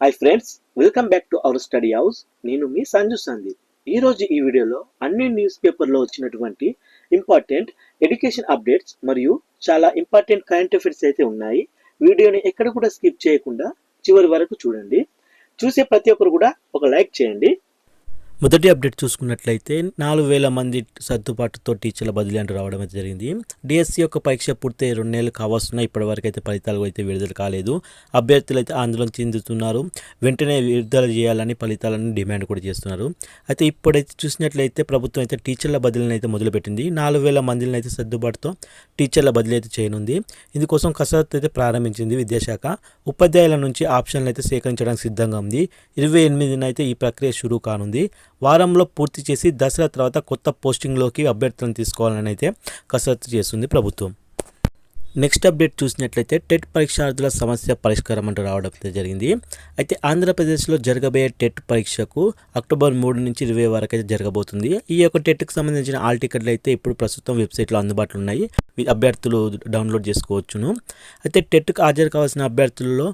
Hi friends welcome back to our study house నేను మీ సంజు సందీప్. ఈ రోజు ఈ వీడియోలో అన్ని న్యూస్ పేపర్లో వచ్చినటువంటి ఇంపార్టెంట్ ఎడ్యుకేషన్ అప్డేట్స్ మరియు చాలా ఇంపార్టెంట్ కరెంట్ అఫైర్స్ అయితే ఉన్నాయి. వీడియోని ఎక్కడ కూడా స్కిప్ చేయకుండా చివరి వరకు చూడండి. చూసే ప్రతి ఒక్కరు కూడా ఒక లైక్ చేయండి. మొదటి అప్డేట్ చూసుకున్నట్లయితే నాలుగు వేల మంది సర్దుబాటుతో టీచర్ల బదిలీ అంటూ రావడం అయితే జరిగింది. డిఎస్సి యొక్క పరీక్ష పూర్తి రెండు నెలలు కావాల్సిన ఇప్పటి వరకు అయితే ఫలితాలు అయితే విడుదల కాలేదు. అభ్యర్థులు అయితే ఆందోళన చెందుతున్నారు. వెంటనే విడుదల చేయాలని ఫలితాలను డిమాండ్ కూడా చేస్తున్నారు. అయితే ఇప్పుడైతే చూసినట్లయితే ప్రభుత్వం అయితే టీచర్ల బదిలీని అయితే మొదలుపెట్టింది. నాలుగు వేల మందిని అయితే సర్దుబాటుతో టీచర్ల బదిలీ అయితే చేయనుంది. ఇందుకోసం కసరత్తు అయితే ప్రారంభించింది విద్యాశాఖ. ఉపాధ్యాయుల నుంచి ఆప్షన్లు అయితే సేకరించడానికి సిద్ధంగా ఉంది. ఇరవై ఎనిమిదిన అయితే ఈ ప్రక్రియ షురూ కానుంది. వారంలో పూర్తి చేసి దసరా తర్వాత కొత్త పోస్టింగ్లోకి అభ్యర్థులను తీసుకోవాలని అయితే కసరత్తు చేస్తుంది ప్రభుత్వం. నెక్స్ట్ అప్డేట్ చూసినట్లయితే టెట్ పరీక్షార్థుల సమస్య పరిష్కారం అంటూ రావడం అయితే జరిగింది. అయితే ఆంధ్రప్రదేశ్లో జరగబోయే టెట్ పరీక్షకు అక్టోబర్ మూడు నుంచి ఇరవై వరకు అయితే జరగబోతుంది. ఈ యొక్క టెట్కి సంబంధించిన ఆల్ టికెట్లు అయితే ఇప్పుడు ప్రస్తుతం వెబ్సైట్లో అందుబాటులో ఉన్నాయి. అభ్యర్థులు డౌన్లోడ్ చేసుకోవచ్చును. అయితే టెట్కి హాజరు కావాల్సిన అభ్యర్థులలో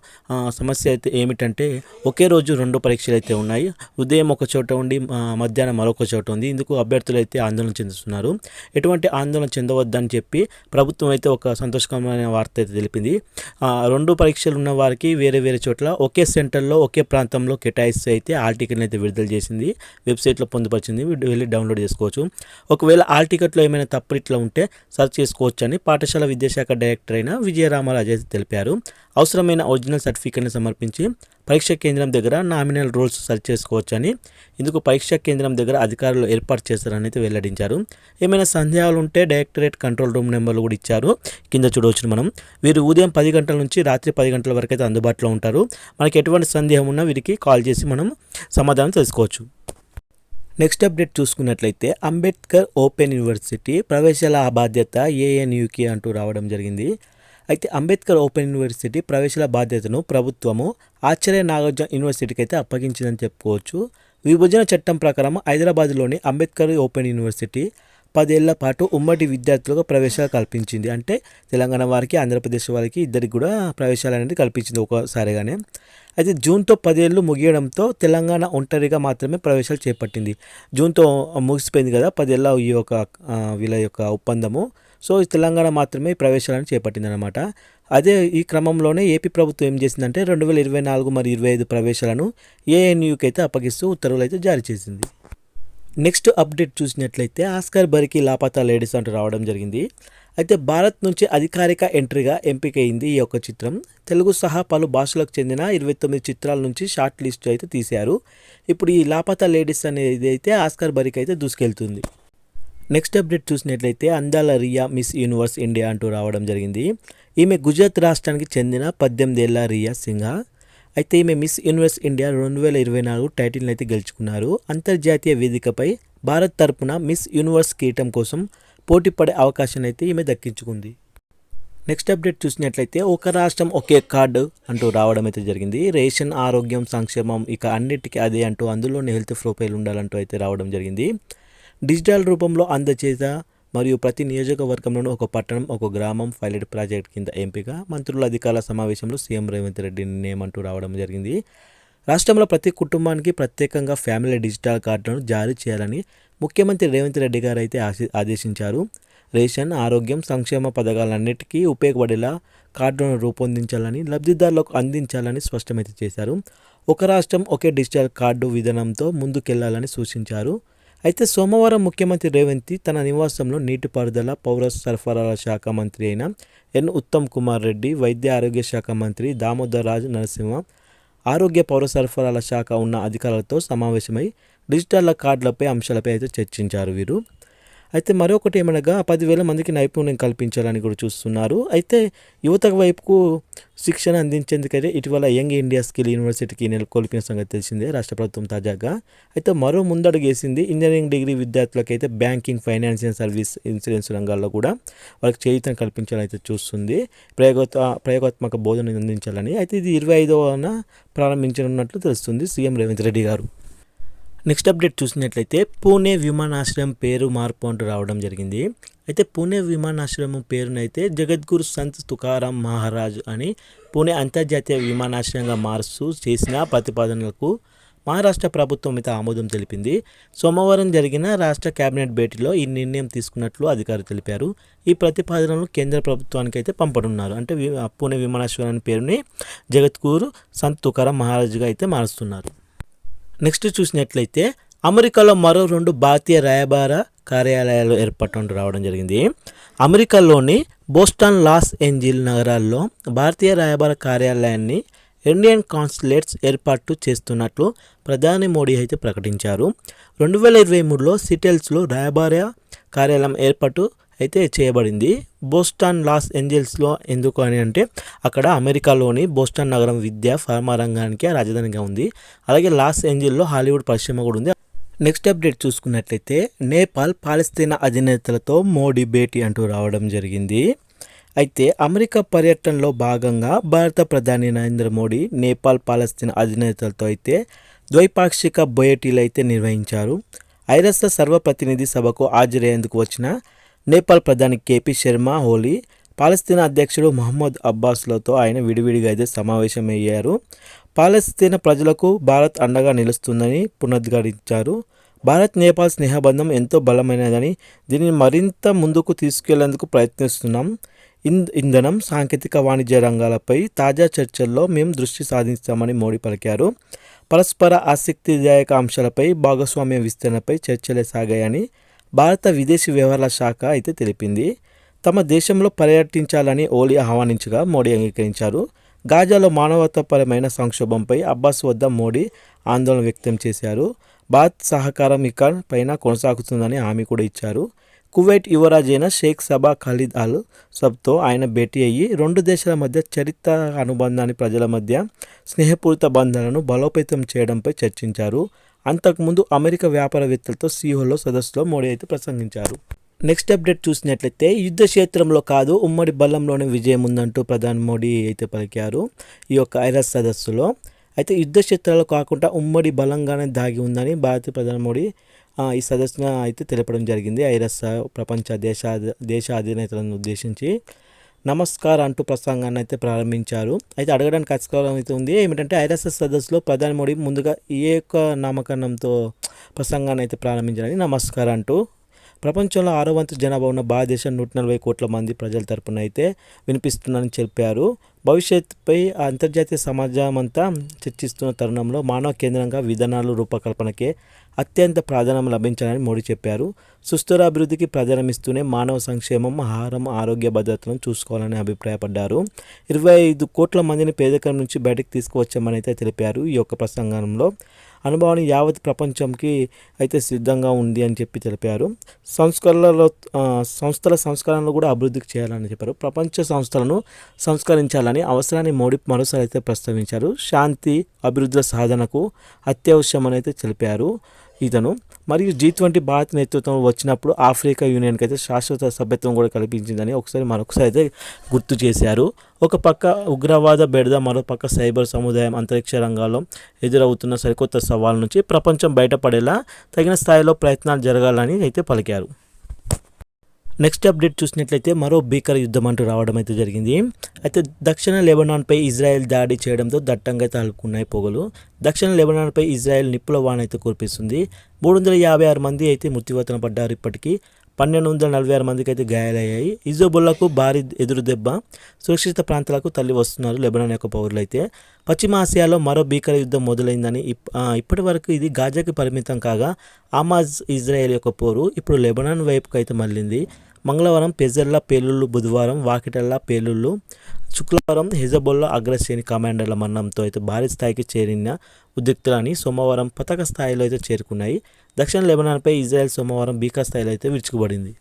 సమస్య అయితే ఏమిటంటే ఒకే రోజు రెండు పరీక్షలు అయితే ఉన్నాయి. ఉదయం ఒక చోట ఉండి మధ్యాహ్నం మరొక చోట ఉంది. ఇందుకు అభ్యర్థులు అయితే ఆందోళన చెందుతున్నారు. ఎటువంటి ఆందోళన చెందవద్దని చెప్పి ప్రభుత్వం అయితే ఒక సంతోషకరమైన వార్త అయితే తెలిపింది. రెండు పరీక్షలు ఉన్న వారికి వేరే వేరే చోట్ల ఒకే సెంటర్లో ఒకే ప్రాంతంలో కేటాయిస్తే అయితే ఆల్ టికెట్ని అయితే విడుదల చేసింది. వెబ్సైట్లో పొందుపరిచింది. వెళ్ళి డౌన్లోడ్ చేసుకోవచ్చు. ఒకవేళ ఆల్ టికెట్లో ఏమైనా తప్పు ఇట్లా ఉంటే సర్చ్ చేసుకోవచ్చు అని పాఠశాల విద్యాశాఖ డైరెక్టర్ అయిన విజయరామరాజు అయితే తెలిపారు. అవసరమైన ఒరిజినల్ సర్టిఫికెట్ని సమర్పించి పరీక్ష కేంద్రం దగ్గర నామినల్ రూల్స్ సర్చ్ చేసుకోవచ్చు అని ఇందుకు పరీక్షా కేంద్రం దగ్గర అధికారులు ఏర్పాటు చేస్తారని అయితే వెల్లడించారు. ఏమైనా సందేహాలు ఉంటే డైరెక్టరేట్ కంట్రోల్ రూమ్ నెంబర్లు కూడా ఇచ్చారు. కింద చూడవచ్చు మనం. వీరు ఉదయం పది గంటల నుంచి రాత్రి పది గంటల వరకు అయితే అందుబాటులో ఉంటారు. మనకి ఎటువంటి సందేహం ఉన్నా వీరికి కాల్ చేసి మనం సమాధానం తెలుసుకోవచ్చు. నెక్స్ట్ అప్డేట్ చూసుకున్నట్లయితే అంబేద్కర్ ఓపెన్ యూనివర్సిటీ ప్రవేశాల బాధ్యత ఏఎన్యూకి అంటూ రావడం జరిగింది. అయితే అంబేద్కర్ ఓపెన్ యూనివర్సిటీ ప్రవేశాల బాధ్యతను ప్రభుత్వము ఆచార్య నాగార్జున యూనివర్సిటీకి అయితే అప్పగించిందని చెప్పుకోవచ్చు. విభజన చట్టం ప్రకారం హైదరాబాద్లోని అంబేద్కర్ ఓపెన్ యూనివర్సిటీ పదేళ్ళ పాటు ఉమ్మడి విద్యార్థులకు ప్రవేశాలు కల్పించింది. అంటే తెలంగాణ వారికి ఆంధ్రప్రదేశ్ వారికి ఇద్దరికి కూడా ప్రవేశాలు అనేది కల్పించింది ఒకసారిగానే. అయితే జూన్తో పదేళ్ళు ముగియడంతో తెలంగాణ ఒంటరిగా మాత్రమే ప్రవేశాలు చేపట్టింది. జూన్తో ముగిసిపోయింది కదా పదేళ్ళ ఈ యొక్క వీళ్ళ యొక్క ఒప్పందము. సో తెలంగాణ మాత్రమే ప్రవేశాలను చేపట్టింది అనమాట అదే ఈ క్రమంలోనే ఏపీ ప్రభుత్వం ఏం చేసిందంటే రెండు వేల ఇరవై నాలుగు మరియు ఇరవై ఐదు ప్రవేశాలను ఏఎన్యూకి అయితే అప్పగిస్తూ ఉత్తర్వులు అయితే జారీ చేసింది. నెక్స్ట్ అప్డేట్ చూసినట్లయితే ఆస్కార్ బరికి లాపతా లేడీస్ అంటూ రావడం జరిగింది. అయితే భారత్ నుంచి అధికారిక ఎంట్రీగా ఎంపికైంది ఈ యొక్క చిత్రం. తెలుగు సహా పలు భాషలకు చెందిన ఇరవై తొమ్మిది చిత్రాల నుంచి షార్ట్ లిస్ట్ అయితే తీశారు. ఇప్పుడు ఈ లాపతా లేడీస్ అనేది అయితే ఆస్కార్ బరికి అయితే దూసుకెళ్తుంది. నెక్స్ట్ అప్డేట్ చూసినట్లయితే అందాల రియా మిస్ యూనివర్స్ ఇండియా అంటూ రావడం జరిగింది. ఈమె గుజరాత్ రాష్ట్రానికి చెందిన పద్దెనిమిదేళ్ళ రియా సింహ. అయితే ఈమె మిస్ యూనివర్స్ ఇండియా రెండు వేల ఇరవై నాలుగు టైటిల్ని అయితే గెలుచుకున్నారు. అంతర్జాతీయ వేదికపై భారత్ తరపున మిస్ యూనివర్స్ కిరీటం కోసం పోటీ పడే అవకాశాన్ని అయితే ఈమె దక్కించుకుంది. నెక్స్ట్ అప్డేట్ చూసినట్లయితే ఒక రాష్ట్రం ఒకే కార్డు అంటూ రావడం అయితే జరిగింది. రేషన్ ఆరోగ్యం సంక్షేమం ఇక అన్నిటికీ అదే అంటూ అందులోనే హెల్త్ ప్రొఫైల్ ఉండాలంటూ అయితే రావడం జరిగింది. డిజిటల్ రూపంలో అందచేత మరియు ప్రతి నియోజకవర్గంలోనూ ఒక పట్టణం ఒక గ్రామం పైలట్ ప్రాజెక్ట్ కింద ఎంపిక మంత్రుల అధికారుల సమావేశంలో సీఎం రేవంత్ రెడ్డి నిర్ణయం అంటూ రావడం జరిగింది. రాష్ట్రంలో ప్రతి కుటుంబానికి ప్రత్యేకంగా ఫ్యామిలీ డిజిటల్ కార్డులను జారీ చేయాలని ముఖ్యమంత్రి రేవంత్ రెడ్డి గారు అయితే ఆదేశించారు. రేషన్ ఆరోగ్యం సంక్షేమ పథకాలన్నిటికీ ఉపయోగపడేలా కార్డును రూపొందించాలని లబ్ధిదారులకు అందించాలని స్పష్టమైతే చేశారు. ఒక రాష్ట్రం ఒకే డిజిటల్ కార్డు విధానంతో ముందుకెళ్ళాలని సూచించారు. అయితే సోమవారం ముఖ్యమంత్రి రేవంత్ తన నివాసంలో నీటిపారుదల పౌర సరఫరాల శాఖ మంత్రి అయిన ఎన్ ఉత్తమ్ కుమార్ రెడ్డి వైద్య ఆరోగ్య శాఖ మంత్రి దామోదర్ రాజ్ నరసింహ ఆరోగ్య పౌర సరఫరాల శాఖ ఉన్న అధికారులతో సమావేశమై డిజిటల్ కార్డులపై అంశాలపై అయితే చర్చించారు వీరు. అయితే మరొకటి ఏమనగా పదివేల మందికి నైపుణ్యం కల్పించాలని కూడా చూస్తున్నారు. అయితే యువత వైపుకు శిక్షణ అందించేందుకైతే ఇటీవల యంగ్ ఇండియా స్కిల్ యూనివర్సిటీకి నెలకొల్పిన సంగతి తెలిసిందే రాష్ట్ర ప్రభుత్వం తాజాగా. అయితే మరో ముందడుగు వేసింది ఇంజనీరింగ్ డిగ్రీ విద్యార్థులకు అయితే బ్యాంకింగ్ ఫైనాన్షియల్ సర్వీస్ ఇన్సూరెన్స్ రంగాల్లో కూడా వాళ్ళకి చేయుతను కల్పించాలని అయితే చూస్తుంది. ప్రయోగత ప్రయోగాత్మక బోధన అందించాలని. అయితే ఇది ఇరవై ఐదవన ప్రారంభించనున్నట్లు తెలుస్తుంది సీఎం రేవంత్ రెడ్డి గారు. నెక్స్ట్ అప్డేట్ చూసినట్లయితే పూణే విమానాశ్రయం పేరు మార్పు అంటూ రావడం జరిగింది. అయితే పూణే విమానాశ్రయం పేరునైతే జగద్గురు సంత్ తుకారాం మహారాజ్ అని పూణే అంతర్జాతీయ విమానాశ్రయంగా మారుస్తూ చేసిన ప్రతిపాదనలకు మహారాష్ట్ర ప్రభుత్వం అయితే ఆమోదం తెలిపింది. సోమవారం జరిగిన రాష్ట్ర కేబినెట్ భేటీలో ఈ నిర్ణయం తీసుకున్నట్లు అధికారులు తెలిపారు. ఈ ప్రతిపాదనలు కేంద్ర ప్రభుత్వానికి అయితే పంపనున్నారు. అంటే వి- పూణే విమానాశ్రయం పేరుని జగత్కూరు సంత్ తుకారాం మహారాజుగా అయితే మారుస్తున్నారు. నెక్స్ట్ చూసినట్లయితే అమెరికాలో మరో రెండు భారతీయ రాయబార కార్యాలయాలు ఏర్పాటు రావడం జరిగింది. అమెరికాలోని బోస్టన్ లాస్ ఏంజిల్ నగరాల్లో భారతీయ రాయబార కార్యాలయాన్ని ఇండియన్ కాన్సులేట్స్ ఏర్పాటు చేస్తున్నట్లు ప్రధాని మోడీ అయితే ప్రకటించారు. రెండు వేల ఇరవై మూడులో సిటెల్స్లో రాయబార కార్యాలయం ఏర్పాటు అయితే చేయబడింది. బోస్టన్ లాస్ ఏంజల్స్లో ఎందుకు అని అంటే అక్కడ అమెరికాలోని బోస్టన్ నగరం విద్య ఫార్మా రంగానికి రాజధానిగా ఉంది. అలాగే లాస్ ఏంజల్లో హాలీవుడ్ పరిశ్రమ కూడా ఉంది. నెక్స్ట్ అప్డేట్ చూసుకున్నట్లయితే నేపాల్ పాలస్తీనా అధినేతలతో మోడీ భేటీ అంటూ రావడం జరిగింది. అయితే అమెరికా పర్యటనలో భాగంగా భారత ప్రధాని నరేంద్ర మోడీ నేపాల్ పాలస్తీన్ అధినేతలతో అయితే ద్వైపాక్షిక భేటీలు అయితే నిర్వహించారు. ఐరస సర్వప్రతినిధి సభకు హాజరయ్యేందుకు వచ్చిన నేపాల్ ప్రధాని కేపీ శర్మ హోలీ పాలస్తీనా అధ్యక్షుడు మహమ్మద్ అబ్బాస్లతో ఆయన విడివిడిగా అయితే సమావేశమయ్యారు. పాలస్తీనా ప్రజలకు భారత్ అండగా నిలుస్తుందని పునరుద్ఘాటించారు. భారత్ నేపాల్ స్నేహబంధం ఎంతో బలమైనదని దీనిని మరింత ముందుకు తీసుకెళ్ళేందుకు ప్రయత్నిస్తున్నాం. ఇన్ ఇంధనం సాంకేతిక వాణిజ్య రంగాలపై తాజా చర్చల్లో మేము దృష్టి సాధిస్తామని మోడీ పలికారు. పరస్పర ఆసక్తిదాయక అంశాలపై భాగస్వామ్య విస్తరణపై చర్చలే సాగాయని భారత విదేశీ వ్యవహారాల శాఖ అయితే తెలిపింది తమ దేశంలో పర్యటించాలని ఓలీ ఆహ్వానించగా మోడీ అంగీకరించారు. గాజాలో మానవతాపరమైన సంక్షోభంపై అబ్బాస్ వద్ద మోడీ ఆందోళన వ్యక్తం చేశారు. భారత్ సహకారం ఇక పైన కొనసాగుతుందని హామీ కూడా ఇచ్చారు. కువైట్ యువరాజైన షేక్ సబా ఖలీద్ అల్ సబ్తో ఆయన భేటీ అయ్యి రెండు దేశాల మధ్య చరిత్ర అనుబంధాన్ని ప్రజల మధ్య స్నేహపూరిత బంధాలను బలోపేతం చేయడంపై చర్చించారు. అంతకుముందు అమెరికా వ్యాపారవేత్తలతో సీహోల్లో సదస్సులో మోడీ అయితే ప్రసంగించారు. నెక్స్ట్ అప్డేట్ చూసినట్లయితే యుద్ధ క్షేత్రంలో కాదు ఉమ్మడి బలంలోనే విజయం ఉందంటూ ప్రధాని మోడీ అయితే పలికారు ఈ యొక్క ఐరస్ సదస్సులో. అయితే యుద్ధ క్షేత్రాలు కాకుండా ఉమ్మడి బలంగానే దాగి ఉందని భారత ప్రధాని మోడీ ఈ సదస్సున అయితే తెలపడం జరిగింది. ఐరస్ ప్రపంచ దేశ దేశ అధినేతలను ఉద్దేశించి నమస్కార్ అంటూ ప్రసంగాన్ని అయితే ప్రారంభించారు. అయితే అడగడానికి ఆస్కారం అయితే ఉంది. ఏమిటంటే ఐరస్ఎస్ సదస్సులో ప్రధాని మోడీ ముందుగా ఏ యొక్క నామకరణంతో ప్రసంగాన్ని అయితే ప్రారంభించారని నమస్కార్ అంటూ ప్రపంచంలో ఆరో వంతు జనాభా ఉన్న భారతదేశం నూట నలభై కోట్ల మంది ప్రజల తరపున అయితే వినిపిస్తుందని చెప్పారు. భవిష్యత్తుపై ఆ అంతర్జాతీయ సమాజం అంతా చర్చిస్తున్న తరుణంలో మానవ కేంద్రంగా విధానాలు రూపకల్పనకే అత్యంత ప్రాధాన్యం లభించాలని మోడీ చెప్పారు. సుస్థిర అభివృద్ధికి ప్రాధాన్యం ఇస్తూనే మానవ సంక్షేమం ఆహారం ఆరోగ్య భద్రతను చూసుకోవాలని అభిప్రాయపడ్డారు. ఇరవై ఐదు కోట్ల మందిని పేదరికం నుంచి బయటకు తీసుకువచ్చామని అయితే తెలిపారు. ఈ యొక్క ప్రసంగంలో అనుభవాన్ని యావత్ ప్రపంచంకి అయితే సిద్ధంగా ఉంది అని చెప్పి తెలిపారు. సంస్కరణలో సంస్థల సంస్కరణలు కూడా అభివృద్ధి చేయాలని చెప్పారు. ప్రపంచ సంస్థలను సంస్కరించాలని అవసరాన్ని మోడీ మరోసారి అయితే ప్రస్తావించారు. శాంతి అభివృద్ధుల సాధనకు అత్యవసరమని అయితే తెలిపారు. ఇతను మరియు జీ ట్వంటీ భారత్ నేతృత్వం వచ్చినప్పుడు ఆఫ్రికా యూనియన్కి అయితే శాశ్వత సభ్యత్వం కూడా కల్పించిందని ఒకసారి మరొకసారి అయితే గుర్తు చేశారు. ఒక పక్క ఉగ్రవాద బెడద మరో పక్క సైబర్ సముదాయం అంతరిక్ష రంగాల్లో ఎదురవుతున్న సరికొత్త సవాళ్ళ నుంచి ప్రపంచం బయటపడేలా తగిన స్థాయిలో ప్రయత్నాలు జరగాలని అయితే పలికారు. నెక్స్ట్ అప్డేట్ చూసినట్లయితే మరో భీకర యుద్ధం అంటూ రావడం అయితే జరిగింది. అయితే దక్షిణ లెబనాన్పై ఇజ్రాయెల్ దాడి చేయడంతో దట్టంగా తలుకున్నాయి పొగలు. దక్షిణ లెబనాన్పై ఇజ్రాయెల్ నిప్పుల వాన అయితే కురిపిస్తుంది. మూడు వందల యాభై ఆరు మంది అయితే మృత్యువతన పడ్డారు ఇప్పటికీ. పన్నెండు వందల నలభై ఆరు మందికి అయితే గాయాలయ్యాయి. ఇజోబుల్లాకు భారీ ఎదురు దెబ్బ సురక్షిత ప్రాంతాలకు తల్లి వస్తున్నారు లెబనాన్ యొక్క పౌరులు అయితే పశ్చిమ ఆసియాలో మరో భీకర యుద్ధం మొదలైందని ఇప్- ఇప్పటి వరకు ఇది గాజాకి పరిమితం కాగా ఆమాజ్ ఇజ్రాయెల్ యొక్క పోరు ఇప్పుడు లెబనాన్ వైపుకు అయితే మళ్ళింది. మంగళవారం పెజర్ల పేలుళ్ళు బుధవారం వాకిటల్లా పేలుళ్ళు శుక్రవారం హిజబుల్లా అగ్రశ్రేణి కమాండర్ల మరణంతో అయితే భారీ స్థాయికి చేరిన ఉద్రిక్తులని సోమవారం పతాక స్థాయిలో అయితే చేరుకున్నాయి. దక్షిణ లెబనాన్పై ఇజ్రాయెల్ సోమవారం బీకా స్థాయిలో అయితే విరుచుకుపడింది.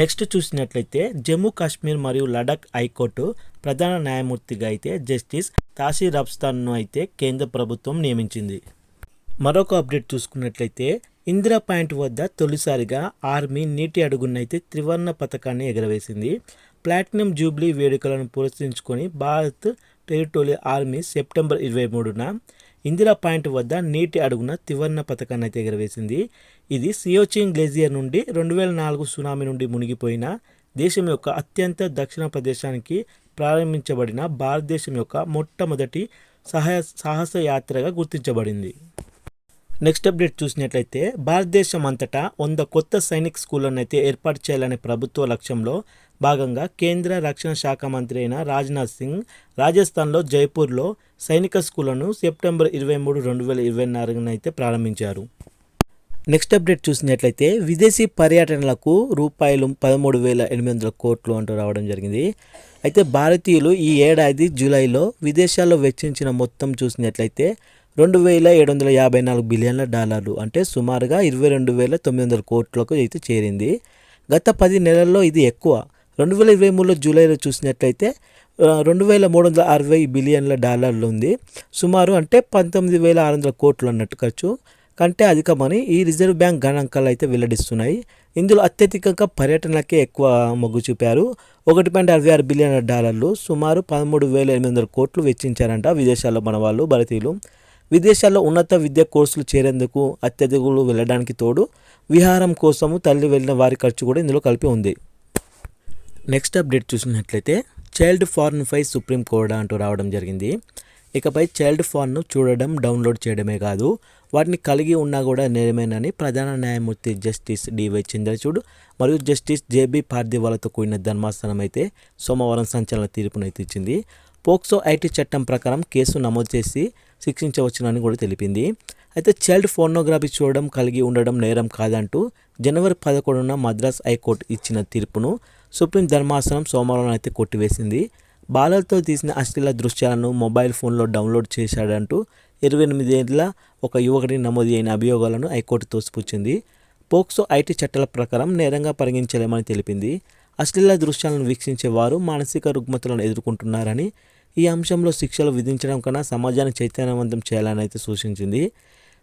నెక్స్ట్ చూసినట్లయితే జమ్మూ కాశ్మీర్ మరియు లడాక్ హైకోర్టు ప్రధాన న్యాయమూర్తిగా అయితే జస్టిస్ తాషీ రబ్స్తాన్ను అయితే కేంద్ర ప్రభుత్వం నియమించింది. మరొక అప్డేట్ చూసుకున్నట్లయితే ఇందిరా పాయింట్ వద్ద తొలిసారిగా ఆర్మీ నీటి అడుగునైతే త్రివర్ణ పథకాన్ని ఎగరవేసింది. ప్లాటినం జూబ్లీ వేడుకలను పురస్కరించుకొని భారత్ టెరిటోరియల్ ఆర్మీ సెప్టెంబర్ ఇరవై మూడున ఇందిరా పాయింట్ వద్ద నీటి అడుగున త్రివర్ణ పథకాన్ని అయితే ఎగరవేసింది. ఇది సియోచింగ్ గ్లేజియర్ నుండి రెండు వేల నాలుగు సునామీ నుండి మునిగిపోయిన దేశం యొక్క అత్యంత దక్షిణ ప్రదేశానికి ప్రారంభించబడిన భారతదేశం యొక్క మొట్టమొదటి సహాయ సాహస యాత్రగా గుర్తించబడింది. నెక్స్ట్ అప్డేట్ చూసినట్లయితే భారతదేశం అంతటా వంద కొత్త సైనిక్ స్కూళ్ళను అయితే ఏర్పాటు చేయాలనే ప్రభుత్వ లక్ష్యంలో భాగంగా కేంద్ర రక్షణ శాఖ మంత్రి అయిన రాజ్నాథ్ సింగ్ రాజస్థాన్లో జైపూర్లో సైనిక స్కూళ్ళను సెప్టెంబర్ ఇరవై మూడు రెండు వేల ఇరవై నాలుగున అయితే ప్రారంభించారు. నెక్స్ట్ అప్డేట్ చూసినట్లయితే విదేశీ పర్యటనలకు రూపాయలు పదమూడు వేల ఎనిమిది వందల కోట్లు అంటూ రావడం జరిగింది. అయితే భారతీయులు ఈ ఏడాది జూలైలో విదేశాల్లో వెచ్చించిన మొత్తం చూసినట్లయితే రెండు వేల ఏడు వందల యాభై నాలుగు బిలియన్ల డాలర్లు అంటే సుమారుగా ఇరవై రెండు వేల తొమ్మిది వందల కోట్లకు అయితే చేరింది. గత పది నెలల్లో ఇది ఎక్కువ. రెండు వేల ఇరవై మూడులో జూలైలో చూసినట్లయితే రెండు వేల మూడు వందల అరవై బిలియన్ల డాలర్లు ఉంది. సుమారు అంటే పంతొమ్మిది వేల ఆరు వందల కోట్లు అన్నట్టు ఖర్చు. కంటే అధికమని ఈ రిజర్వ్ బ్యాంక్ గణాంకాలు అయితే వెల్లడిస్తున్నాయి. ఇందులో అత్యధికంగా పర్యటనకే ఎక్కువ మొగ్గు చూపారు. ఒకటి పాయింట్ అరవై ఆరు బిలియన్ల డాలర్లు సుమారు పదమూడు వేల ఎనిమిది వందల కోట్లు వెచ్చించారంట విదేశాల్లో మన వాళ్ళు భారతీయులు. విదేశాల్లో ఉన్నత విద్య కోర్సులు చేరేందుకు అత్యధికులు వెళ్ళడానికి తోడు విహారం కోసము తల్లి వెళ్ళిన వారి ఖర్చు కూడా ఇందులో కలిపి ఉంది. నెక్స్ట్ అప్డేట్ చూసినట్లయితే చైల్డ్ ఫార్న్పై సుప్రీం కోర్ట్ అంటూ రావడం జరిగింది. ఇకపై చైల్డ్ ఫార్న్ను చూడడం డౌన్లోడ్ చేయడమే కాదు వాటిని కలిగి ఉన్నా కూడా నేరమేనని ప్రధాన న్యాయమూర్తి జస్టిస్ డివై చంద్రచూడ్ మరియు జస్టిస్ జేబీ పార్థివాలతో కూడిన ధర్మాసనం అయితే సోమవారం సంచలన తీర్పునైతే ఇచ్చింది. పోక్సో ఐటీ చట్టం ప్రకారం కేసు నమోదు చేసి శిక్షించవచ్చునని కూడా తెలిపింది. అయితే చైల్డ్ ఫోర్నోగ్రఫీ చూడడం కలిగి ఉండడం నేరం కాదంటూ జనవరి పదకొండున మద్రాస్ హైకోర్టు ఇచ్చిన తీర్పును సుప్రీం ధర్మాసనం సోమవారం అయితే కొట్టివేసింది. బాలలతో తీసిన అశ్లీల దృశ్యాలను మొబైల్ ఫోన్లో డౌన్లోడ్ చేశాడంటూ ఇరవై ఎనిమిదేళ్ళ ఒక యువకుడిని నమోదు అయిన అభియోగాలను హైకోర్టు తోసిపుచ్చింది. పోక్సో ఐటీ చట్టాల ప్రకారం నేరంగా పరిగణించలేమని తెలిపింది. అశ్లీల దృశ్యాలను వీక్షించే వారు మానసిక రుగ్మతలను ఎదుర్కొంటున్నారని ఈ అంశంలో శిక్షలు విధించడం కన్నా సమాజాన్ని చైతన్యవంతం చేయాలని అయితే సూచించింది.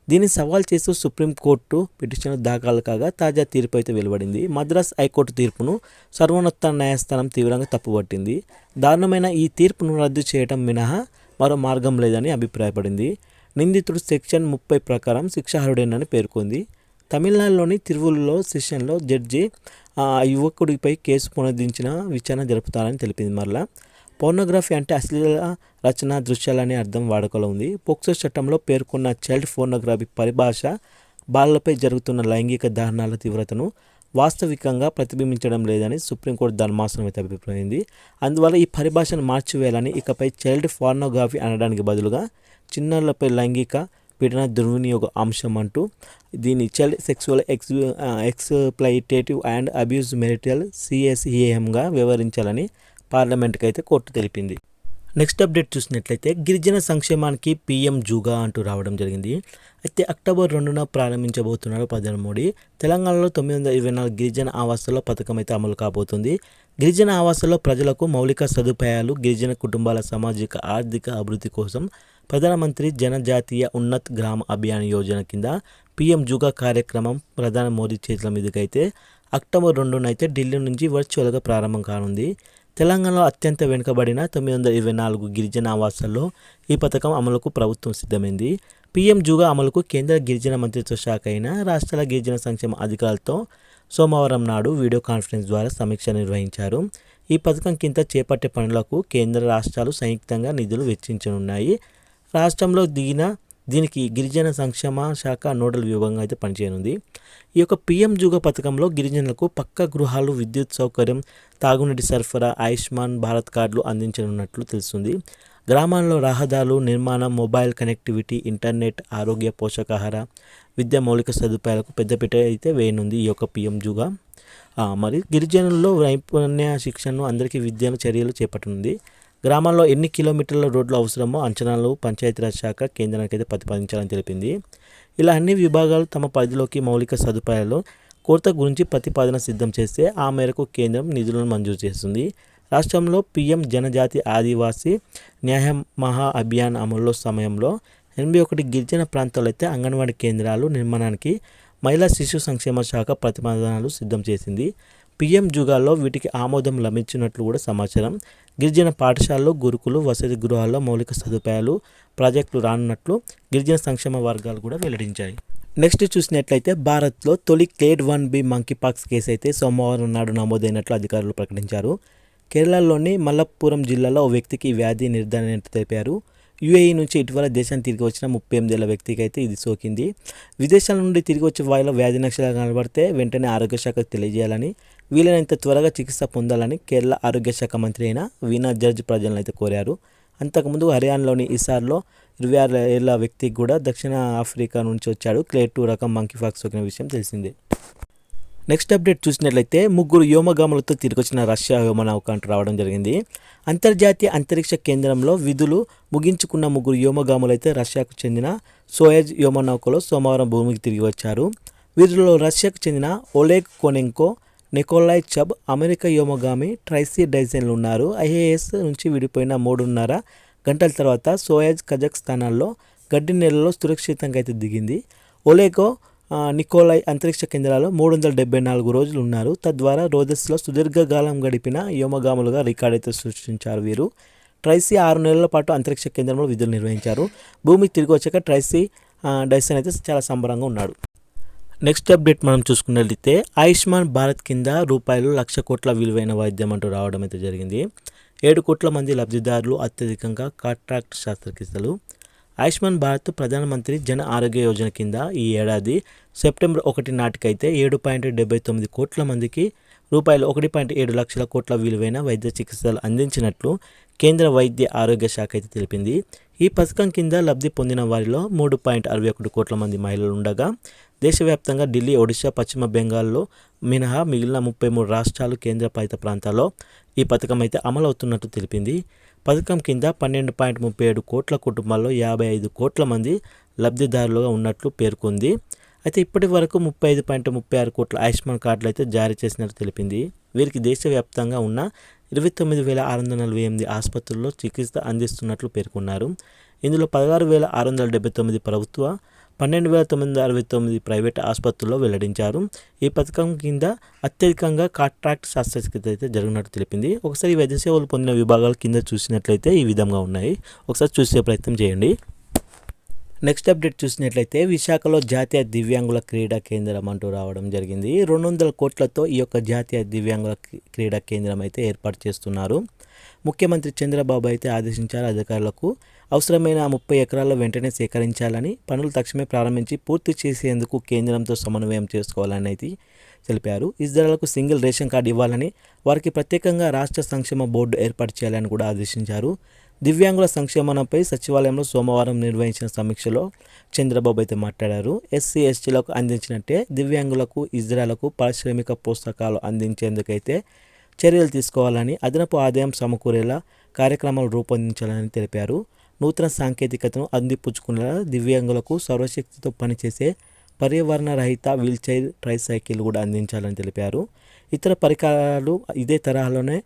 దీన్ని సవాల్ చేస్తూ సుప్రీంకోర్టు పిటిషన్ దాఖలు కాగా తాజా తీర్పు అయితే వెలువడింది. మద్రాస్ హైకోర్టు తీర్పును సర్వోన్నత న్యాయస్థానం తీవ్రంగా తప్పుపట్టింది. దారుణమైన ఈ తీర్పును రద్దు చేయడం మినహా మరో మార్గం లేదని అభిప్రాయపడింది. నిందితుడు సెక్షన్ ముప్పై ప్రకారం శిక్షార్హుడేనని పేర్కొంది. తమిళనాడులోని తిరువులలో సెషన్లో జడ్జి ఆ యువకుడిపై కేసు పునరుద్ధరించిన విచారణ జరుపుతారని తెలిపింది మరలా. పోర్నోగ్రఫీ అంటే అశ్లీల రచన దృశ్యాలనే అర్థం వాడుకలో ఉంది. పోక్సో చట్టంలో పేర్కొన్న చైల్డ్ పోర్నోగ్రఫీ పరిభాష బాలలపై జరుగుతున్న లైంగిక దారుణాల తీవ్రతను వాస్తవికంగా ప్రతిబింబించడం లేదని సుప్రీంకోర్టు ధర్మాసనం అయితే అభిప్రాయింది. అందువల్ల ఈ పరిభాషను మార్చివేయాలని ఇకపై చైల్డ్ ఫార్నోగ్రఫీ అనడానికి బదులుగా చిన్నారులపై లైంగిక పీడన దుర్వినియోగ అంశం అంటూ దీన్ని child sexual ex exploitative and abuse material సిఎస్ఈఎంగా వివరించాలని పార్లమెంట్కి అయితే కోర్టు తెలిపింది. నెక్స్ట్ అప్డేట్ చూసినట్లయితే గిరిజన సంక్షేమానికి పీఎం జూగా అంటూ రావడం జరిగింది. అయితే అక్టోబర్ రెండున ప్రారంభించబోతున్నారు ప్రధాని మోడీ. తెలంగాణలో తొమ్మిది వందల ఇరవై నాలుగు గిరిజన ఆవాసాల్లో పథకం అయితే అమలు కాబోతుంది. గిరిజన ఆవాసాల్లో ప్రజలకు మౌలిక సదుపాయాలు గిరిజన కుటుంబాల సామాజిక ఆర్థిక అభివృద్ధి కోసం ప్రధానమంత్రి జనజాతీయ ఉన్నత్ గ్రామ అభియాన్ యోజన కింద పీఎం జుగా కార్యక్రమం ప్రధాని మోదీ చేతుల మీదుకైతే అక్టోబర్ రెండునైతే ఢిల్లీ నుంచి వర్చువల్గా ప్రారంభం కానుంది. తెలంగాణలో అత్యంత వెనుకబడిన తొమ్మిది వందల ఇరవై నాలుగు గిరిజన ఆవాసాల్లో ఈ పథకం అమలుకు ప్రభుత్వం సిద్ధమైంది. పీఎం జుగా అమలుకు కేంద్ర గిరిజన మంత్రిత్వ శాఖ అయిన రాష్ట్రాల గిరిజన సంక్షేమ అధికారులతో సోమవారం నాడు వీడియో కాన్ఫరెన్స్ ద్వారా సమీక్ష నిర్వహించారు. ఈ పథకం కింద చేపట్టే పనులకు కేంద్ర రాష్ట్రాలు సంయుక్తంగా నిధులు వెచ్చించనున్నాయి. రాష్ట్రంలో దిగిన దీనికి గిరిజన సంక్షేమ శాఖ నోడల్ విభాగంగా అయితే పనిచేయనుంది. ఈ యొక్క పిఎం జుగ పథకంలో గిరిజనులకు పక్క గృహాలు విద్యుత్ సౌకర్యం తాగునీటి సరఫరా ఆయుష్మాన్ భారత్ కార్డులు అందించనున్నట్లు తెలుస్తుంది. గ్రామాల్లో రహదారులు నిర్మాణం మొబైల్ కనెక్టివిటీ ఇంటర్నెట్ ఆరోగ్య పోషకాహార విద్యా మౌలిక సదుపాయాలకు పెద్దపీట అయితే వేయనుంది ఈ యొక్క పిఎం జుగా. మరి గిరిజనుల్లో నైపుణ్య శిక్షణను అందరికీ విద్యను చర్యలు చేపట్టనుంది. గ్రామాల్లో ఎన్ని కిలోమీటర్ల రోడ్లు అవసరమో అంచనాలు పంచాయతీరాజ్ శాఖ కేంద్రానికి అయితే ప్రతిపాదించాలని తెలిపింది. ఇలా అన్ని విభాగాలు తమ పరిధిలోకి మౌలిక సదుపాయాలు కొరత గురించి ప్రతిపాదన సిద్ధం చేస్తే ఆ మేరకు కేంద్రం నిధులను మంజూరు చేస్తుంది. రాష్ట్రంలో పీఎం జనజాతి ఆదివాసీ న్యాయ మహా అభియాన్ అమల్లో సమయంలో ఎనభై ఒకటి గిరిజన ప్రాంతాల్లో అయితే అంగన్వాడీ కేంద్రాలు నిర్మాణానికి మహిళా శిశు సంక్షేమ శాఖ ప్రతిపాదనలు సిద్ధం చేసింది. పిఎం జుగాల్లో వీటికి ఆమోదం లభించినట్లు కూడా సమాచారం. గిరిజన పాఠశాలలో గురుకులు వసతి గృహాల్లో మౌలిక సదుపాయాలు ప్రాజెక్టులు రానున్నట్లు గిరిజన సంక్షేమ వర్గాలు కూడా వెల్లడించాయి. నెక్స్ట్ చూసినట్లయితే భారత్లో తొలి clade one B monkeypox case అయితే సోమవారం నాడు నమోదైనట్లు అధికారులు ప్రకటించారు. కేరళలోని మలప్పురం జిల్లాలో ఓ వ్యక్తికి వ్యాధి నిర్ధారణ తెలిపారు. యుఏఈ నుంచి ఇటీవల దేశానికి తిరిగి వచ్చిన ముప్పై ఎనిమిదేళ్ళ వ్యక్తికి అయితే ఇది సోకింది. విదేశాల నుండి తిరిగి వచ్చే వారిలో వ్యాధి లక్షణాలు కనబడితే వెంటనే ఆరోగ్య శాఖకు తెలియజేయాలని వీలైనంత త్వరగా చికిత్స పొందాలని కేరళ ఆరోగ్య శాఖ మంత్రి అయిన వీణా జడ్జ్ ప్రజలను అయితే కోరారు. అంతకుముందు హర్యానాలోని ఇసార్లో ఇరవై ఆరు ఏళ్ళ వ్యక్తికి కూడా దక్షిణ ఆఫ్రికా నుంచి వచ్చాడు. క్లే టూ రకం మంకీ ఫాక్స్ సోకిన విషయం తెలిసిందే. నెక్స్ట్ అప్డేట్ చూసినట్లయితే ముగ్గురు వ్యోమగాములతో తిరిగొచ్చిన రష్యా వ్యోమనౌక అంటూ రావడం జరిగింది. అంతర్జాతీయ అంతరిక్ష కేంద్రంలో విధులు ముగించుకున్న ముగ్గురు వ్యోమగాములైతే రష్యాకు చెందిన సోయజ్ వ్యోమనౌకలో సోమవారం భూమికి తిరిగి వచ్చారు. వీరిలో రష్యాకు చెందిన Oleg Kononenko Nikolai Chub America Yomagami Tracy డైజన్లు ఉన్నారు ఐఏఎస్ నుంచి విడిపోయిన మూడున్నర గంటల తర్వాత సోయజ్ కజాక్స్తానాల్లో గడ్డి నేలలో సురక్షితంగా అయితే దిగింది. ఒలేగో నికోలాయ్ అంతరిక్ష కేంద్రాల్లో మూడు వందల డెబ్బై నాలుగు రోజులు ఉన్నారు తద్వారా రోజెస్లో సుదీర్ఘకాలం గడిపిన యోమగాములుగా రికార్డు అయితే సృష్టించారు వీరు. ట్రైసీ ఆరు నెలల పాటు అంతరిక్ష కేంద్రంలో విధులు నిర్వహించారు. భూమికి తిరిగి వచ్చాక ట్రైసీ డైసన్ అయితే చాలా సంబరంగా ఉన్నాడు. నెక్స్ట్ అప్డేట్ మనం చూసుకున్నట్లయితే ఆయుష్మాన్ భారత్ కింద రూపాయలు లక్ష కోట్ల విలువైన వైద్యం అంటూ రావడం అయితే జరిగింది. ఏడు కోట్ల మంది లబ్ధిదారులు అత్యధికంగా కాంట్రాక్ట్ శస్త్రచికిత్సలు ఆయుష్మాన్ భారత్ ప్రధానమంత్రి జన ఆరోగ్య యోజన కింద ఈ ఏడాది సెప్టెంబర్ ఒకటి నాటికైతే ఏడు పాయింట్ డెబ్బై తొమ్మిది కోట్ల మందికి రూపాయలు ఒకటి పాయింట్ ఏడు లక్షల కోట్ల విలువైన వైద్య చికిత్సలు అందించినట్లు కేంద్ర వైద్య ఆరోగ్య శాఖ అయితే తెలిపింది. ఈ పథకం కింద లబ్ధి పొందిన వారిలో మూడు పాయింట్ అరవై ఒకటి కోట్ల మంది మహిళలు ఉండగా దేశవ్యాప్తంగా ఢిల్లీ ఒడిశా పశ్చిమ బెంగాల్లో మినహా మిగిలిన ముప్పై మూడు రాష్ట్రాలు కేంద్రపాలిత ప్రాంతాల్లో ఈ పథకం అయితే అమలవుతున్నట్టు తెలిపింది. పథకం కింద పన్నెండు పాయింట్ ముప్పై ఏడు కోట్ల కుటుంబాల్లో యాభై ఐదు కోట్ల మంది లబ్ధిదారులుగా ఉన్నట్లు పేర్కొంది. అయితే ఇప్పటి వరకు ముప్పై ఐదు పాయింట్ ముప్పై ఆరు కోట్ల ఆయుష్మాన్ కార్డులు అయితే జారీ చేసినట్టు తెలిపింది. వీరికి దేశవ్యాప్తంగా ఉన్న ఇరవై తొమ్మిది వేల ఆరు వందల నలభై ఎనిమిది ఆసుపత్రుల్లో చికిత్స అందిస్తున్నట్లు పేర్కొన్నారు. ఇందులో పదహారు వేల ఆరు వందల డెబ్బై తొమ్మిది ప్రభుత్వ పన్నెండు వేల తొమ్మిది వందల అరవై తొమ్మిది ప్రైవేట్ ఆసుపత్రుల్లో వెల్లడించారు. ఈ పథకం కింద అత్యధికంగా కాంట్రాక్ట్ శస్త్రచికిత్స అయితే జరిగినట్టు తెలిపింది. ఒకసారి వైద్య సేవలు పొందిన విభాగాలు కింద చూసినట్లయితే ఈ విధంగా ఉన్నాయి. ఒకసారి చూసే ప్రయత్నం చేయండి. నెక్స్ట్ అప్డేట్ చూసినట్లయితే విశాఖలో జాతీయ దివ్యాంగుల క్రీడా కేంద్రం అంటూ రావడం జరిగింది. రెండు వందల కోట్లతో ఈ యొక్క జాతీయ దివ్యాంగుల క్రీడా కేంద్రం అయితే ఏర్పాటు చేస్తున్నారు. ముఖ్యమంత్రి చంద్రబాబు అయితే ఆదేశించారు అధికారులకు అవసరమైన ముప్పై ఎకరాల్లో వెంటనే సేకరించాలని పనులు తక్షణమే ప్రారంభించి పూర్తి చేసేందుకు కేంద్రంతో సమన్వయం చేసుకోవాలని అయితే తెలిపారు. ఇద్దరులకు సింగిల్ రేషన్ కార్డు ఇవ్వాలని వారికి ప్రత్యేకంగా రాష్ట్ర సంక్షేమ బోర్డు ఏర్పాటు చేయాలని కూడా ఆదేశించారు. దివ్యాంగుల సంక్షేమంపై సచివాలయంలో సోమవారం నిర్వహించిన సమీక్షలో చంద్రబాబు అయితే మాట్లాడారు. ఎస్సీ ఎస్టీలకు అందించినట్టే దివ్యాంగులకు ఇజ్రాయలకు పారిశ్రామిక పుస్తకాలు అందించేందుకైతే చర్యలు తీసుకోవాలని అదనపు ఆదాయం సమకూరేలా కార్యక్రమాలు రూపొందించాలని తెలిపారు. నూతన సాంకేతికతను అందిపుచ్చుకునేలా దివ్యాంగులకు సర్వశక్తితో పనిచేసే పర్యావరణ రహిత వీల్చైర్ ట్రైసైకిల్ కూడా అందించాలని తెలిపారు. ఇతర పరికరాలు ఇదే తరహాలోనే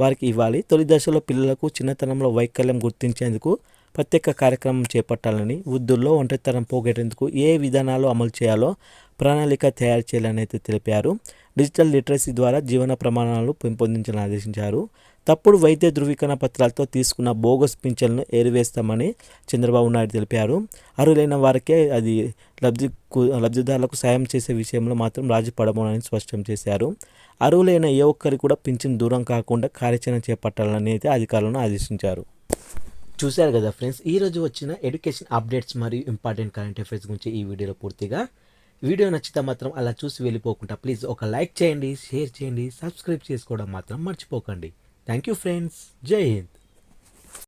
వారికి ఇవ్వాలి. తొలి దశలో పిల్లలకు చిన్నతనంలో వైకల్యం గుర్తించేందుకు ప్రత్యేక కార్యక్రమం చేపట్టాలని వృద్ధుల్లో ఒంటరితనం పోగొట్టేందుకు ఏ విధానాలు అమలు చేయాలో ప్రణాళిక తయారు చేయాలని అయితే తెలిపారు. డిజిటల్ లిటరసీ ద్వారా జీవన ప్రమాణాలు పెంపొందించాలని ఆదేశించారు. తప్పుడు వైద్య ధృవీకరణ పత్రాలతో తీసుకున్న బోగస్ పింఛన్లను ఏరివేస్తామని చంద్రబాబు నాయుడు తెలిపారు. అర్హులైన వారికే అది లబ్ధి లబ్ధిదారులకు సాయం చేసే విషయంలో మాత్రం రాజీ పడబోనని స్పష్టం చేశారు. అర్హులైన ఏ ఒక్కరికి కూడా పింఛన్ దూరం కాకుండా కార్యాచరణ చేపట్టాలని అయితే అధికారులను ఆదేశించారు. చూశారు కదా ఫ్రెండ్స్ ఈ రోజు వచ్చిన ఎడ్యుకేషన్ అప్డేట్స్ మరియు ఇంపార్టెంట్ కరెంట్ అఫైర్స్ గురించి ఈ వీడియోలో పూర్తిగా. వీడియో నచ్చితే మాత్రం అలా చూసి వెళ్ళిపోకుండా ప్లీజ్ ఒక లైక్ చేయండి షేర్ చేయండి సబ్స్క్రైబ్ చేసుకోవడం మాత్రం మర్చిపోకండి. థ్యాంక్ యూ ఫ్రెండ్స్ జై హింద్.